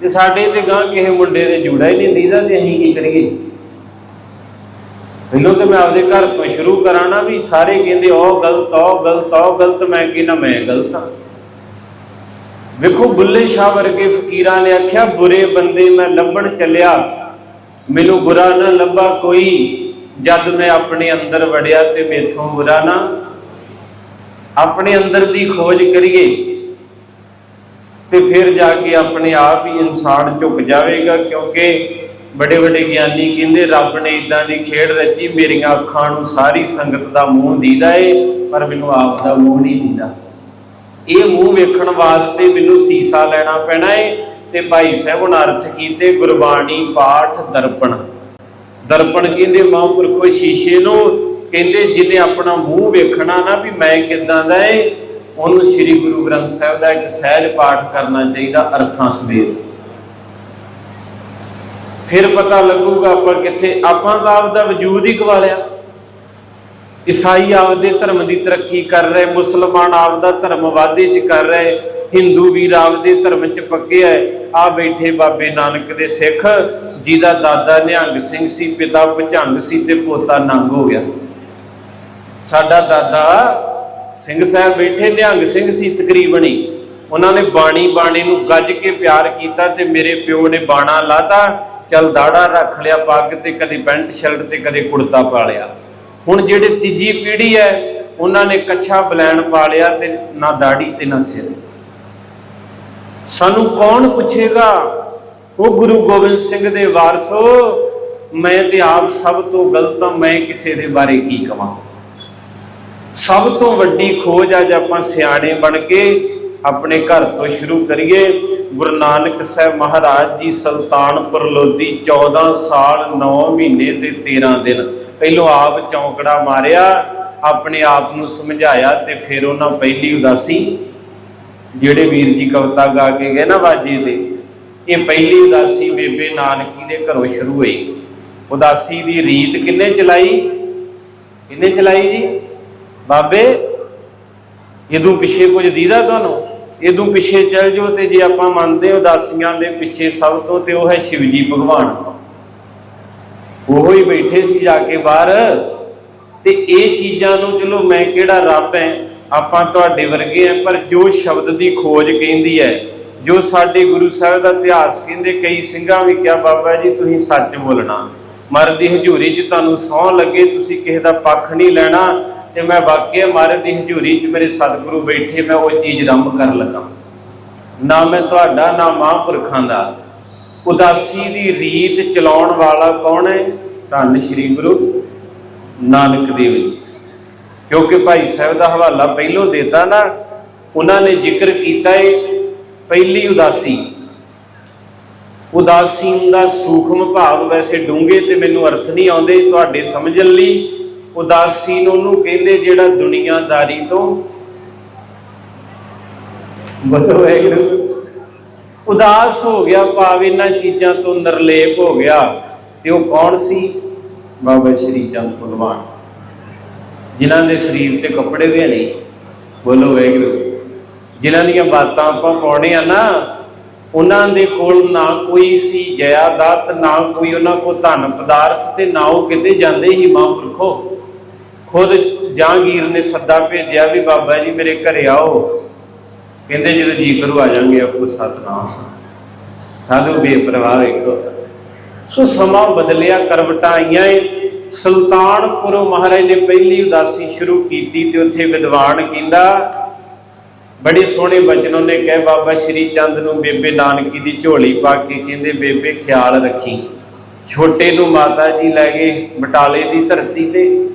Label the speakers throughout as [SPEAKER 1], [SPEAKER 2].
[SPEAKER 1] ਤੇ ਸਾਡੇ ਤੇ ਗਾਂ ਕਿਸੇ ਮੁੰਡੇ ਨੇ ਜੂੜਾ ਹੀ ਨਹੀਂ ਦੀਦਾ, ਤੇ ਅਸੀਂ ਕੀ ਕਰੀਏ? ਪਹਿਲਾਂ ਤੇ ਮੈਂ ਆਪਦੇ ਘਰ ਤੋਂ ਸ਼ੁਰੂ ਕਰਾਂ ਨਾ ਵੀ ਸਾਰੇ ਕਹਿੰਦੇ ਉਹ ਗਲਤ ਉਹ ਗਲਤ ਉਹ ਗਲਤ। ਮੈਂ ਕਹਿੰਦਾ ਮੈਂ ਗਲਤ ਹਾਂ। ਵੇਖੋ, ਬੁੱਲੇ ਸ਼ਾਹ ਵਰਗੇ ਫਕੀਰਾਂ ਨੇ ਆਖਿਆ, ਬੁਰੇ ਬੰਦੇ ਮੈਂ ਲੱਭਣ ਚੱਲਿਆ। ਮੈਨੂੰ ਬੁਰਾ ਨਾ ਲੱਭਾ ਕੋਈ, ਜਦ ਮੈਂ ਆਪਣੇ ਅੰਦਰ ਵੜਿਆ ਤੇ ਮੇਥੋਂ ਬੁਰਾ ਨਾ। ਆਪਣੇ ਅੰਦਰ ਦੀ ਖੋਜ ਕਰੀਏ। ਤੇ ਫਿਰ ਜਾ ਕੇ ਆਪਣੇ ਆਪ ਹੀ ਇਨਸਾਨ ਝੁਕ ਜਾਵੇਗਾ, ਕਿਉਂਕਿ ਵੱਡੇ ਵੱਡੇ ਗਿਆਨੀ ਕਹਿੰਦੇ, ਰੱਬ ਨੇ ਇਦਾਂ ਦੀ ਖੇਡ ਰਚੀ ਮੇਰੀਆਂ ਅੱਖਾਂ ਨੂੰ ਸਾਰੀ ਸੰਗਤ ਦਾ ਮੂੰਹ ਦੀਦਾ ਏ, ਪਰ ਮੈਨੂੰ ਆਪ ਦਾ ਮੂੰਹ ਨਹੀਂ ਦੀਦਾ। ਇਹ ਮੂੰਹ ਵੇਖਣ ਵਾਸਤੇ ਮੈਨੂੰ ਸੀਸਾ ਲੈਣਾ ਪੈਣਾ ਏ ਤੇ ਭਾਈ ਸਾਹਿਬ ਨੇ ਅਰਥ ਕੀਤੇ, ਗੁਰਬਾਣੀ ਪਾਠ ਦਰਪਣ। ਦਰਪਣ ਕਹਿੰਦੇ, ਮਹਾਂਪੁਰਖੋ ਸ਼ੀਸ਼ੇ ਨੂੰ। ਕਹਿੰਦੇ, ਜਿਹਨੇ ਆਪਣਾ ਮੂੰਹ ਵੇਖਣਾ ਨਾ ਵੀ ਮੈਂ ਕਿਦਾਂ ਦਾ ਏ ਉਹਨੂੰ ਸ੍ਰੀ ਗੁਰੂ ਗ੍ਰੰਥ ਸਾਹਿਬ ਦਾ ਇੱਕ ਸਹਿਜ ਪਾਠ ਕਰਨਾ ਚਾਹੀਦਾ ਅਰਥਾਂ ਸਮੇਤ। ਫਿਰ ਪਤਾ ਲੱਗੂਗਾ ਆਪਾਂ ਕਿੱਥੇ, ਆਪਾਂ ਤਾਂ ਆਪਦਾ ਵਜੂਦ ਹੀ ਗਵਾ ਲਿਆ ਈਸਾਈ ਆਪਦੇ ਧਰਮ ਦੀ ਤਰੱਕੀ ਕਰ ਰਹੇ, ਮੁਸਲਮਾਨ ਆਪਦਾ ਧਰਮ ਵਾਧੇ ਚ ਕਰ ਰਹੇ, ਹਿੰਦੂ ਵੀਰ ਆਪਦੇ ਧਰਮ ਚ ਪੱਕੇ ਐ ਆ ਬੈਠੇ ਬਾਬੇ ਨਾਨਕ ਦੇ ਸਿੱਖ, ਜਿਹਦਾ ਦਾਦਾ ਨਿਹੰਗ ਸਿੰਘ ਸੀ, ਪਿਤਾ ਭੁਜੰਗ ਸੀ ਤੇ ਪੋਤਾ ਨੰਗ ਹੋ ਗਿਆ। ਸਾਡਾ ਦਾਦਾ ਸਿੰਘ ਸਾਹਿਬ ਬੈਠੇ, ਨਿਹੰਗ ਸਿੰਘ ਸੀ ਤਕਰੀਬਨ। ਹੀ ਉਹਨਾਂ ਨੇ ਬਾਣੀ ਬਾਣੀ ਨੂੰ ਗੱਜ ਕੇ ਪਿਆਰ ਕੀਤਾ ਤੇ ਮੇਰੇ ਪਿਓ ਨੇ ਬਾਣਾ ਲਾਤਾ, ਚਲ ਦਾੜਾ ਰੱਖ ਲਿਆ ਪੱਗ ਤੇ, ਕਦੇ ਪੈਂਟ ਸ਼ਰਟ ਤੇ, ਕਦੇ ਕੁੜਤਾ ਪਾ ਲਿਆ। ਹੁਣ ਜਿਹੜੇ ਤੀਜੀ ਪੀੜ੍ਹੀ ਹੈ, ਉਹਨਾਂ ਨੇ ਕੱਛਾ ਬਲੈਣ ਪਾ ਲਿਆ ਤੇ ਨਾ ਦਾੜੀ ਤੇ ਨਾ ਸਿਰ। ਸਾਨੂੰ ਕੌਣ ਪੁੱਛੇਗਾ? ਉਹ ਗੁਰੂ ਗੋਬਿੰਦ ਸਿੰਘ ਦੇ ਵਾਰਸੋ, ਮੈਂ ਤੇ ਆਪ ਸਭ ਤੋਂ ਗਲਤ ਹਾਂ, ਮੈਂ ਕਿਸੇ ਦੇ ਬਾਰੇ ਕੀ ਕਵਾਂ? ਸਭ ਤੋਂ ਵੱਡੀ ਖੋਜ ਅੱਜ ਆਪਾਂ ਸਿਆਣੇ ਬਣ ਕੇ ਆਪਣੇ ਘਰ ਤੋਂ ਸ਼ੁਰੂ ਕਰੀਏ। ਗੁਰੂ ਨਾਨਕ ਸਾਹਿਬ ਮਹਾਰਾਜ ਜੀ ਸੁਲਤਾਨਪੁਰ ਲੋਧੀ 14 ਸਾਲ 9 ਮਹੀਨੇ ਤੇ 13 ਦਿਨ। ਪਹਿਲੋਂ ਆਪ ਚੌਂਕੜਾ ਮਾਰਿਆ, ਆਪਣੇ ਆਪ ਨੂੰ ਸਮਝਾਇਆ ਤੇ ਫਿਰ ਉਹਨਾਂ ਪਹਿਲੀ ਉਦਾਸੀ, ਜਿਹੜੇ ਵੀਰ ਜੀ ਕਵਿਤਾ ਗਾ ਕੇ ਗਏ ਨਾ ਵਾਜੇ ਤੇ, ਇਹ ਪਹਿਲੀ ਉਦਾਸੀ ਬੇਬੇ ਨਾਨਕੀ ਦੇ ਘਰੋਂ ਸ਼ੁਰੂ ਹੋਈ। ਉਦਾਸੀ ਦੀ ਰੀਤ ਕਿੰਨੇ ਚਲਾਈ? ਕਿੰਨੇ ਚਲਾਈ ਜੀ? ਬਾਬੇ ਇਦੋਂ ਪਿੱਛੇ ਕੁਝ ਦੀਦਾ ਤੁਹਾਨੂੰ? ਇਦੋਂ ਪਿੱਛੇ ਚੱਲ ਜਾਓ ਤੇ ਜੇ ਆਪਾਂ ਮੰਨਦੇ ਹਾਂ ਉਦਾਸੀਆਂ ਦੇ ਪਿੱਛੇ ਸਭ ਤੋਂ ਤੇ ਉਹ ਹੈ ਸ਼ਿਵਜੀ ਭਗਵਾਨ। ਉਹ ਹੀ ਬੈਠੇ ਸੀ ਜਾ ਕੇ ਬਾਹਰ ਤੇ ਇਹ ਚੀਜ਼ਾਂ ਨੂੰ ਚਲੋ ਮੈਂ ਕਿਹੜਾ ਰੱਬ ਹੈ ਆਪਾਂ ਤੁਹਾਡੇ ਵਰਗੇ ਐ, ਪਰ ਜੋ ਸ਼ਬਦ ਦੀ ਖੋਜ ਕਹਿੰਦੀ ਹੈ ਜੋ ਸਾਡੇ ਗੁਰੂ ਸਾਹਿਬ ਦਾ ਇਤਿਹਾਸ ਕਹਿੰਦੇ, ਕਈ ਸਿੰਘਾਂ ਵੀ ਕਿਹਾ, ਬਾਬਾ ਜੀ, ਤੁਸੀਂ ਸੱਚ ਬੋਲਣਾ। ਮਰਦੀ ਹਜ਼ੂਰੀ 'ਚ ਤੁਹਾਨੂੰ ਸੌਂ ਲੱਗੇ, ਤੁਸੀਂ ਕਿਸੇ ਦਾ ਪੱਖ ਨਹੀਂ ਲੈਣਾ ਤੇ ਮੈਂ ਵਾਕਿਆ ਮਹਾਰਾਜ ਦੀ ਹਜ਼ੂਰੀ 'ਚ ਮੇਰੇ ਸਤਿਗੁਰੂ ਬੈਠੇ, ਮੈਂ ਉਹ ਚੀਜ਼ ਰੰਭ ਕਰਨ ਲੱਗਾ। ਨਾ ਮੈਂ ਤੁਹਾਡਾ, ਨਾ ਮਹਾਂਪੁਰਖਾਂ ਦਾ। ਉਦਾਸੀ ਦੀ ਰੀਤ ਚਲਾਉਣ ਵਾਲਾ ਕੌਣ ਹੈ? ਧੰਨ ਸ਼੍ਰੀ ਗੁਰੂ ਨਾਨਕ ਦੇਵ ਜੀ। ਕਿਉਂਕਿ ਭਾਈ ਸਾਹਿਬ ਦਾ ਹਵਾਲਾ ਪਹਿਲੋਂ ਦਿੱਤਾ ਨਾ, ਉਹਨਾਂ ਨੇ ਜ਼ਿਕਰ ਕੀਤਾ ਹੈ ਪਹਿਲੀ ਉਦਾਸੀ। ਉਦਾਸੀਨ ਦਾ ਸੂਖਮ ਭਾਵ ਵੈਸੇ ਡੂੰਘੇ ਤੇ ਮੈਨੂੰ ਅਰਥ ਨਹੀਂ ਆਉਂਦੇ, ਤੁਹਾਡੇ ਸਮਝਣ ਲਈ ਉਦਾਸੀਨ ਉਹਨੂੰ ਕਹਿੰਦੇ ਜਿਹੜਾ ਦੁਨੀਆਦਾਰੀ ਤੋਂ ਬਦੋ ਵਾਹਿਗੁਰੂ ਉਦਾਸ ਹੋ ਗਿਆ, ਭਾਵ ਇਹਨਾਂ ਚੀਜ਼ਾਂ ਤੋਂ ਨਿਰਲੇਪ ਹੋ ਗਿਆ। ਤੇ ਉਹ ਕੌਣ ਸੀ? ਬਾਬਾ ਸ਼੍ਰੀ ਚੰਦ ਭਗਵਾਨ। ਜਿਨ੍ਹਾਂ ਦੇ ਸਰੀਰ ਤੇ ਕੱਪੜੇ ਵੀ ਨਹੀਂ। ਬੋਲੋ ਵਾਹਿਗੁਰੂ ਜਿਨ੍ਹਾਂ ਦੀਆਂ ਬਾਤਾਂ ਆਪਾਂ ਪਾਉਣੇ ਆ ਨਾ, ਉਹਨਾਂ ਦੇ ਕੋਲ ਨਾ ਕੋਈ ਸੀ ਜਾਇਦਾਦ, ਨਾ ਕੋਈ ਉਹਨਾਂ ਕੋਲ ਧਨ ਪਦਾਰਥ ਤੇ ਨਾ ਉਹ ਕਿਤੇ ਜਾਂਦੇ ਹੀ ਮਹਾਂਪੁਰਖੋ। ਖੁਦ ਜਹਾਂਗੀਰ ਨੇ ਸੱਦਾ ਭੇਜਿਆ ਵੀ ਬਾਬਾ ਜੀ ਮੇਰੇ ਘਰੇ ਆਓ। ਕਹਿੰਦੇ ਜਦੋਂ ਜੀ ਕਰੂ ਆ ਜਾਾਂਗੇ ਆਪੋ ਸਤਨਾਮ। ਸਾਧੂ ਬੇਪਰਵਾਹ ਵੇਖੋ ਸੋ ਸਮਾਂ ਬਦਲਿਆ, ਕਰਵਟਾਂ ਆਈਆਂ ਏ। ਸੁਲਤਾਨਪੁਰ ਮਹਾਰਾਜ ਨੇ ਪਹਿਲੀ ਉਦਾਸੀ ਸ਼ੁਰੂ ਕੀਤੀ ਤੇ ਉੱਥੇ ਵਿਦਵਾਨ ਕਹਿੰਦਾ, ਬੜੇ ਸੋਹਣੇ ਬਚਨ ਉਹਨੇ ਕਹੇ, ਬਾਬਾ ਸ਼੍ਰੀ ਚੰਦ ਨੂੰ ਬੇਬੇ ਨਾਨਕੀ ਦੀ ਝੋਲੀ ਪਾ ਕੇ ਕਹਿੰਦੇ, ਬੇਬੇ ਖਿਆਲ ਰੱਖੀ। ਛੋਟੇ ਨੂੰ ਮਾਤਾ ਜੀ ਲੈ ਗਏ ਬਟਾਲੇ ਦੀ ਧਰਤੀ ਤੇ।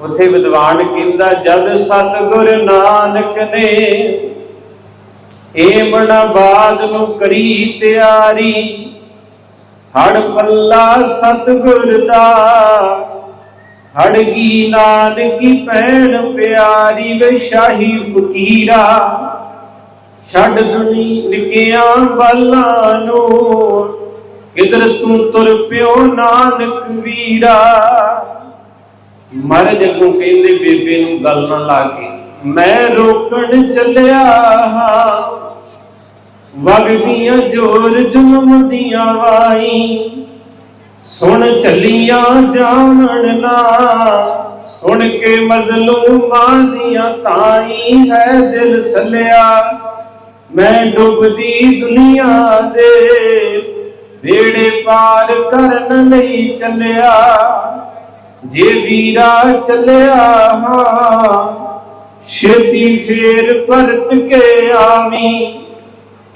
[SPEAKER 1] ਉੱਥੇ ਵਿਦਵਾਨ ਕਹਿੰਦਾ ਜਦ ਸਤਿਗੁਰ ਨਾਨਕ ਨੇ ਏਮਣਾ ਬਾਦ ਨੂੰ ਕਰੀ ਤਿਆਰੀ, ਹੜ ਪੱਲਾ ਸਤਿਗੁਰ ਦਾ ਹੜਗੀ ਨਾਨਕੀ ਭੈਣ ਪਿਆਰੀ ਵੇ ਸ਼ਾਹੀ ਫਕੀਰਾ, ਛੱਡ ਦੁਨੀ ਨਿਕਿਆਂ ਬਾਲਾਂ ਨੂੰ, ਕਿਧਰ ਤੂੰ ਤੁਰ ਪਿਓ ਨਾਨਕ ਵੀਰਾ। ਮਰ ਜਗੋਂ ਕਹਿੰਦੇ ਬੇਬੇ ਨੂੰ ਗੱਲ ਨਾ ਲਾ ਕੇ, ਮੈਂ ਰੋਕਣ ਚੱਲਿਆ ਹਾਂ ਵਗਦੀਆਂ ਜੋਰ ਜੁਲਮ ਦੀਆਂ ਵਾਈ ਸੁਣ ਚੱਲੀਆਂ ਜਾਣਨ ਨਾ, ਸੁਣ ਕੇ ਮਜ਼ਲੂਮਾਂ ਦੀਆਂ ਤਾਈ ਹੈ ਦਿਲ ਸੱਲਿਆ, ਮੈਂ ਡੁੱਬਦੀ ਦੁਨੀਆ ਦੇ ਵੇੜੇ ਪਾਰ ਕਰਨ ਲਈ ਚੱਲਿਆ ਜੇ ਵੀਰਾ ਚੱਲਿਆ ਹਾਂ, ਛੇਤੀ ਫੇਰ ਪਰਤ ਕੇ ਆਵੀ।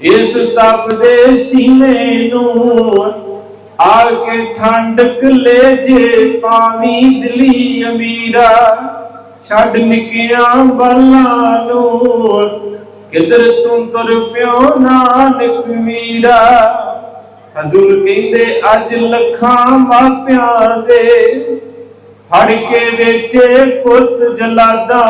[SPEAKER 1] ਇਸ ਤਪ ਦੇ ਸੀਨੇ ਨੂੰ ਆ ਕੇ ਠੰਡਕ ਲੈ ਜੇ ਪਾਵੀ ਦਿਲੀ ਅਮੀਰਾ। ਛੱਡ ਨਿਕਿਆਂ ਬੱਲਾਂ ਨੂੰ, ਕਿਧਰ ਤੂੰ ਤੁਰ ਪਿਓ ਨਾਨਕ ਵੀਰਾ। ਹਜ਼ੂਰ ਕਹਿੰਦੇ, ਅੱਜ ਲੱਖਾਂ ਮਾਪਿਆਂ ਦੇ ਫੜ ਕੇ ਵੇਚੇ ਪੁੱਤ ਜਲਾਦਾ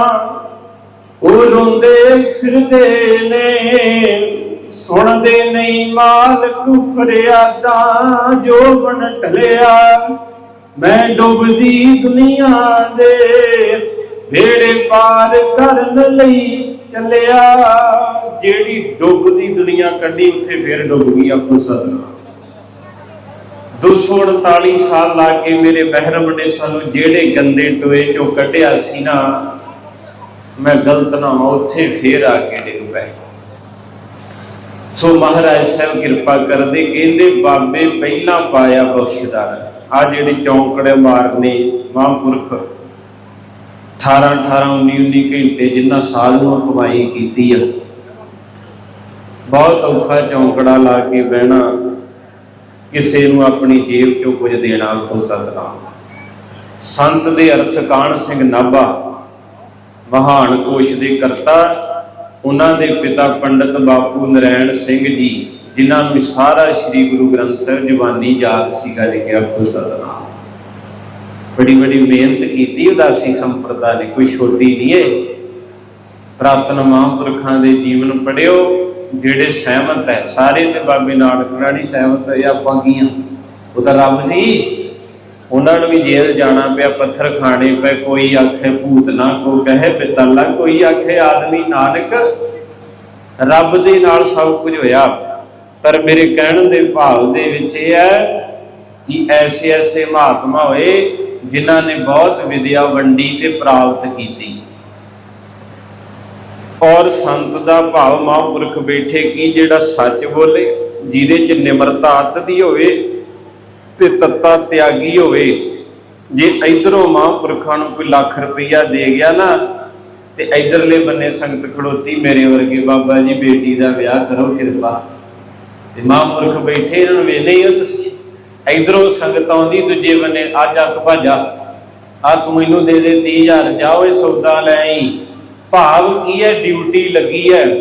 [SPEAKER 1] ਉਹ ਰੋਂਦੇ ਫਿਰਦੇ ਨੇ। ਸੁਣਦੇ ਨਹੀਂ ਮਾਲਕ ਫਰਿਆਦਾਂ, ਜੋ ਬਣ ਟਲਿਆ ਮੈਂ ਡੁੱਬਦੀ ਦੁਨੀਆ ਦੇ। ਵੇੜੇ ਪਾਰ ਕਰਨ ਲਈ ਚੱਲਿਆ, ਜਿਹੜੀ ਡੁੱਬਦੀ ਦੁਨੀਆ ਕੱਢੀ, ਉੱਥੇ ਫੇਰ ਡੁੱਬ ਗਈ ਆਪੋ ਸਤਨਾਮ। 248 ਸਾਲ ਲਾ ਕੇ ਮੇਰੇ ਬਹਿਰਮ ਨੇ ਸਾਨੂੰ ਜਿਹੜੇ ਗੰਦੇ ਟੋਏ ਚੋਂ ਕੱਢਿਆ ਸੀ ਨਾ, ਮੈਂ ਗਲਤ ਨਾ ਹਾਂ ਉੱਥੇ ਫੇਰ ਆ ਕੇ ਡਿੱਗ ਪਏ। ਸੋ ਮਹਾਰਾਜ ਸਾਹਿਬ ਕਿਰਪਾ ਕਰਦੇ, ਕਹਿੰਦੇ, ਬਾਬੇ ਪਹਿਲਾਂ ਪਾਇਆ ਬਖਸ਼ਦਾਰ। ਆ ਜਿਹੜੀ ਚੌਂਕੜੇ ਮਾਰਨੇ ਮਹਾਂਪੁਰਖ 18 18 19 19 ਘੰਟੇ ਜਿੰਨਾ ਸਾਲ ਨੂੰ ਕਮਾਈ ਕੀਤੀ ਆ। ਬਹੁਤ ਔਖਾ ਚੌਂਕੜਾ ਲਾ ਕੇ ਬਹਿਣਾ। ਕਿਸੇ ਨੂੰ ਆਪਣੀ ਜੇਬ ਚੋਂ ਕੁਝ ਦੇਣਾ ਹੋ ਸਕਦਾ ਸੰਤ ਦੇ ਅਰਥ ਕਾਣ ਸਿੰਘ ਨਾਭਾ, ਮਹਾਨ ਕੋਸ਼ ਦੇ ਕਰਤਾ, ਉਹਨਾਂ ਦੇ ਪਿਤਾ ਪੰਡਤ ਬਾਪੂ ਨਰੈਣ ਸਿੰਘ ਜੀ, ਜਿਨ੍ਹਾਂ ਨੂੰ ਸਾਰਾ ਸ੍ਰੀ ਗੁਰੂ ਗ੍ਰੰਥ ਸਾਹਿਬ ਜਵਾਨੀ ਯਾਦ ਸੀਗਾ ਲਿਖਿਆ ਕੋ ਸਤਨਾਮ। ਬੜੀ ਬੜੀ ਮਿਹਨਤ ਕੀਤੀ, ਉਦਾਸੀ ਸੰਪਰਦਾ ਨੇ ਕੋਈ ਛੋਟੀ ਨਹੀਂ ਏ। ਪ੍ਰਾਤਨ ਮਹਾਂਪੁਰਖਾਂ ਦੇ ਜੀਵਨ ਪੜਿਓ ਜਿਹੜੇ ਸਹਿਮਤ ਹੈ, ਸਾਰੇ ਤੇ ਬਾਬੇ ਨਾਨਕ ਨਹੀਂ ਸਹਿਮਤ ਹੈ ਆਪਾਂ ਕੀ ਆ? ਉਹ ਤਾਂ ਰੱਬ ਸੀ। ਉਹਨਾਂ ਨੂੰ ਵੀ ਜੇਲ੍ਹ ਜਾਣਾ ਪਿਆ, ਪੱਥਰ ਖਾਣੇ ਪਏ, ਕੋਈ ਆਖੇ ਭੂਤ ਨਾ ਕੋ ਕਹੇ ਪਿਤਲਾ ਕੋਈ ਆਖੇ ਆਦਮੀ ਨਾਨਕ। ਰੱਬ ਦੇ ਨਾਲ ਸਭ ਕੁਝ ਹੋਇਆ। ਪਰ ਮੇਰੇ ਕਹਿਣ ਦੇ ਭਾਵ ਦੇ ਵਿੱਚ ਇਹ ਹੈ ਕਿ ਐਸੇ ਐਸੇ ਮਹਾਤਮਾ ਹੋਏ, ਜਿਨ੍ਹਾਂ ਨੇ ਬਹੁਤ ਵਿਦਿਆ ਵੰਡੀ ਤੇ ਪ੍ਰਾਪਤ ਕੀਤੀ। ਔਰ ਸੰਤ ਦਾ ਭਾਵ ਮਹਾਂਪੁਰਖ ਬੈਠੇ ਕੀ ਜਿਹੜਾ ਸੱਚ ਬੋਲੇ, ਜਿਹਦੇ ਚ ਨਿਮਰਤਾ ਅੱਤ ਦੀ ਹੋਵੇ ਤੇ ਤੱਤਾ ਤਿਆਗੀ ਹੋਵੇ। ਜੇ ਇਧਰੋਂ ਮਹਾਂਪੁਰਖਾਂ ਨੂੰ ਕੋਈ ਲੱਖ ਰੁਪਈਆ ਦੇ ਗਿਆ ਨਾ, ਤੇ ਇਧਰਲੇ ਬੰਨੇ ਸੰਗਤ ਖੜੋਤੀ, ਮੇਰੇ ਵਰਗੇ ਬਾਬਾ ਜੀ, ਬੇਟੀ ਦਾ ਵਿਆਹ ਕਰੋ ਕਿਰਪਾ। ਤੇ ਮਹਾਂਪੁਰਖ ਬੈਠੇ, ਇਹਨਾਂ ਨੂੰ ਵੇਨੇ ਹੀ ਹੋ ਤੁਸੀਂ। ਇਧਰੋਂ ਸੰਗਤ ਆਉਂਦੀ, ਦੂਜੇ ਬੰਨੇ ਅੱਜ ਅੱਕ ਭਾਜਾ, ਆ ਤੂੰ ਮੈਨੂੰ ਦੇ ਦੇ 30000 ਜਾ ਓਏ ਸੌਦਾ ਲੈ ਆਈ। ਭਾਵ ਕੀ ਹੈ? ਡਿਊਟੀ ਲੱਗੀ ਹੈ।